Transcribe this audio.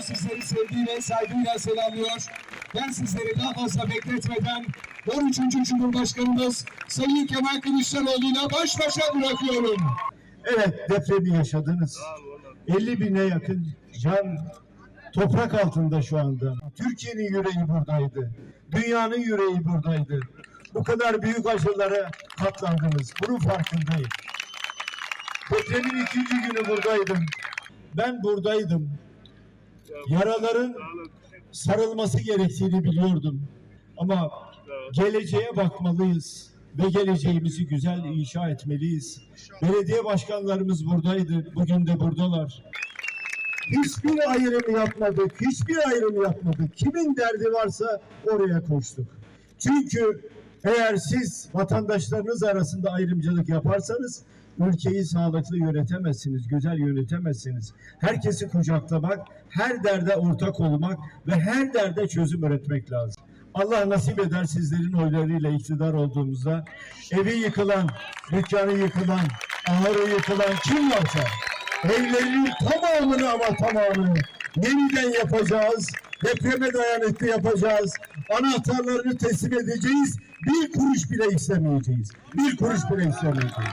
sizleri sevgiyle, saygıyla selamlıyor. Ben sizleri daha fazla bekletmeden 13. Cumhurbaşkanımız Sayın Kemal Kılıçdaroğlu'yla baş başa bırakıyorum. Evet depremi yaşadınız. 50 bine yakın can toprak altında şu anda. Türkiye'nin yüreği buradaydı. Dünyanın yüreği buradaydı. Bu kadar büyük acılara katlandınız. Bunun farkındayım. Depremin ikinci günü buradaydım. Ben buradaydım. Yaraların sarılması gerektiğini biliyordum. Ama geleceğe bakmalıyız ve geleceğimizi güzel inşa etmeliyiz. Belediye başkanlarımız buradaydı, bugün de buradalar. Hiçbir ayrım yapmadık, hiçbir ayrım yapmadık. Kimin derdi varsa oraya koştuk. Çünkü eğer siz vatandaşlarınız arasında ayrımcılık yaparsanız ülkeyi sağlıklı yönetemezsiniz, güzel yönetemezsiniz. Herkesi kucaklamak, her derde ortak olmak ve her derde çözüm üretmek lazım. Allah nasip eder sizlerin oylarıyla iktidar olduğumuzda evi yıkılan, dükkanı yıkılan, ahırı yıkılan kim varsa evlerinin tamamını ama tamamını yeniden yapacağız. Depreme dayanıklı yapacağız. Anahtarlarını teslim edeceğiz. Bir kuruş bile istemeyeceğiz. Bir kuruş bile istemeyeceğiz.